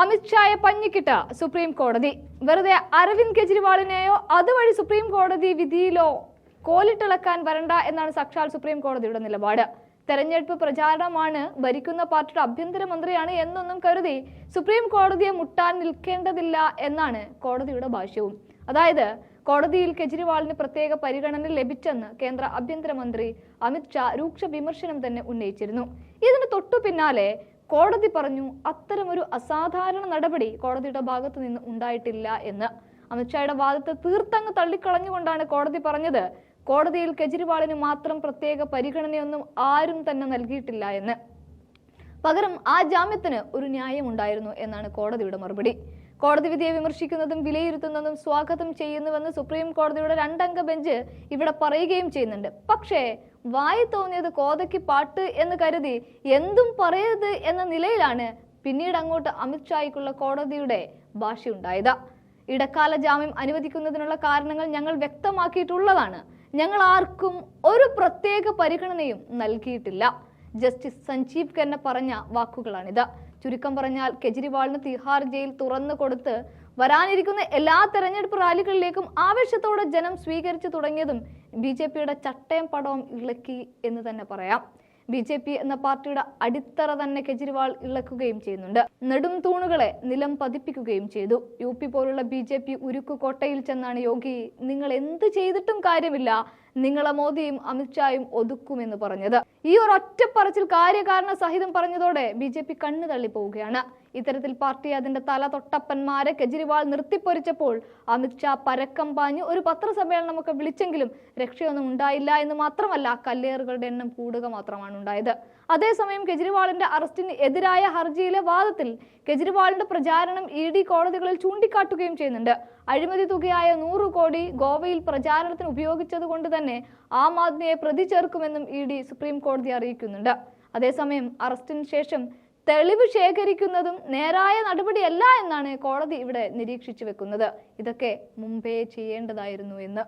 അമിത്ഷായെ പഞ്ഞിക്കിട്ട് supreme കോടതി. വെറുതെ അരവിന്ദ് കെജ്രിവാളിനെയോ അതുവഴി സുപ്രീം കോടതി വിധിയിലോ കോലിട്ടിളക്കാൻ വരണ്ട എന്നാണ് സാക്ഷാൽ സുപ്രീം കോടതിയുടെ നിലപാട്. തെരഞ്ഞെടുപ്പ് പ്രചാരണമാണ് ഭരിക്കുന്ന പാർട്ടിയുടെ ആഭ്യന്തരമന്ത്രിയാണ് എന്നൊന്നും കരുതി സുപ്രീം കോടതിയെ മുട്ടാൻ നിൽക്കേണ്ടതില്ല എന്നാണ് കോടതിയുടെ ഭാഷ്യവും. അതായത് കോടതിയിൽ കെജ്രിവാളിന് പ്രത്യേക പരിഗണന ലഭിച്ചെന്ന് കേന്ദ്ര ആഭ്യന്തരമന്ത്രി അമിത്ഷാ രൂക്ഷ വിമർശനം തന്നെ ഉന്നയിച്ചിരുന്നു. ഇതിന് തൊട്ടു പിന്നാലെ കോടതി പറഞ്ഞു അത്തരമൊരു അസാധാരണ നടപടി കോടതിയുടെ ഭാഗത്തു നിന്ന് ഉണ്ടായിട്ടില്ല എന്ന്. അമിത്ഷായുടെ വാദത്തെ തീർത്തങ്ങ് തള്ളിക്കളഞ്ഞുകൊണ്ടാണ് കോടതി പറഞ്ഞത്. കോടതിയിൽ കെജ്രിവാളിന് മാത്രം പ്രത്യേക പരിഗണനയൊന്നും ആരും തന്നെ നൽകിയിട്ടില്ല എന്ന്. പകരം ആ ജാമ്യത്തിന് ഒരു ന്യായമുണ്ടായിരുന്നു എന്നാണ് കോടതിയുടെ മറുപടി. കോടതി വിധിയെ വിമർശിക്കുന്നതും വിലയിരുത്തുന്നതും സ്വാഗതം ചെയ്യുന്നുവെന്ന് സുപ്രീം കോടതിയുടെ രണ്ടംഗ ബെഞ്ച് ഇവിടെ പറയുകയും ചെയ്യുന്നുണ്ട്. പക്ഷേ വായി തോന്നിയത് കോതയ്ക്ക് പാട്ട് എന്ന് കരുതി എന്തും പറയരുത് എന്ന നിലയിലാണ് പിന്നീട് അങ്ങോട്ട് അമിത്ഷായ്ക്കുള്ള കോടതിയുടെ ഭാഷയുണ്ടായത്. ഇടക്കാല ജാമ്യം അനുവദിക്കുന്നതിനുള്ള കാരണങ്ങൾ ഞങ്ങൾ വ്യക്തമാക്കിയിട്ടുള്ളതാണ്. ഞങ്ങൾ ആർക്കും ഒരു പ്രത്യേക പരിഗണനയും നൽകിയിട്ടില്ല. ജസ്റ്റിസ് സഞ്ജീവ് ഖന്ന പറഞ്ഞ വാക്കുകളാണിത്. ചുരുക്കം പറഞ്ഞാൽ കെജ്രിവാളിന് തിഹാർ ജയിൽ തുറന്നു കൊടുത്ത് വരാനിരിക്കുന്ന എല്ലാ തെരഞ്ഞെടുപ്പ് റാലികളിലേക്കും ആവേശത്തോടെ ജനം സ്വീകരിച്ചു തുടങ്ങിയതും ബി ജെ പിയുടെ ചട്ടയം പടവും ഇളക്കി എന്ന് തന്നെ പറയാം. ബി ജെ പി എന്ന പാർട്ടിയുടെ അടിത്തറ തന്നെ കെജ്രിവാൾ ഇളക്കുകയും ചെയ്യുന്നുണ്ട്. നെടും തൂണുകളെ നിലം പതിപ്പിക്കുകയും ചെയ്തു. യു പി പോലുള്ള ബി ജെ പി ഉരുക്കു കോട്ടയിൽ ചെന്നാണ് യോഗി നിങ്ങൾ എന്ത് ചെയ്തിട്ടും കാര്യമില്ല. നിങ്ങളെ മോദിയും അമിത്ഷായും ഒതുക്കുമെന്ന് പറഞ്ഞത്. ഈ ഒരു ഒറ്റപ്പറച്ചിൽ കാര്യകാരണ സഹിതം പറഞ്ഞതോടെ ബി ജെ പി കണ്ണു തള്ളിപ്പോവുകയാണ്. ഇത്തരത്തിൽ പാർട്ടി അതിന്റെ തല തൊട്ടപ്പന്മാരെ കെജ്രിവാൾ നിർത്തിപ്പൊരിച്ചപ്പോൾ അമിത്ഷാ പരക്കം പാഞ്ഞ് ഒരു പത്രസമ്മേളനമൊക്കെ വിളിച്ചെങ്കിലും രക്ഷയൊന്നും ഉണ്ടായില്ല എന്ന് മാത്രമല്ല കല്ലേറുകളുടെ എണ്ണം കൂടുക മാത്രമാണ് ഉണ്ടായത്. അതേസമയം കെജ്രിവാളിന്റെ അറസ്റ്റിന് എതിരായ ഹർജിയിലെ വാദത്തിൽ കെജ്രിവാളിന്റെ പ്രചാരണം ഇ ഡി കോടതികളിൽ ചൂണ്ടിക്കാട്ടുകയും ചെയ്യുന്നുണ്ട്. അഴിമതി തുകയായ നൂറ് കോടി ഗോവയിൽ പ്രചാരണത്തിന് ഉപയോഗിച്ചത് കൊണ്ട് തന്നെ ആം ആദ്മിയെ പ്രതി ചേർക്കുമെന്നും ഇ ഡി സുപ്രീം കോടതി അറിയിക്കുന്നുണ്ട്. അതേസമയം അറസ്റ്റിന് ശേഷം തെളിവ് ശേഖരിക്കുന്നതും നേരായ നടപടിയല്ല എന്നാണ് കോടതി ഇവിടെ നിരീക്ഷിച്ചു വെക്കുന്നത്. ഇതൊക്കെ മുമ്പേ ചെയ്യേണ്ടതായിരുന്നു എന്ന്.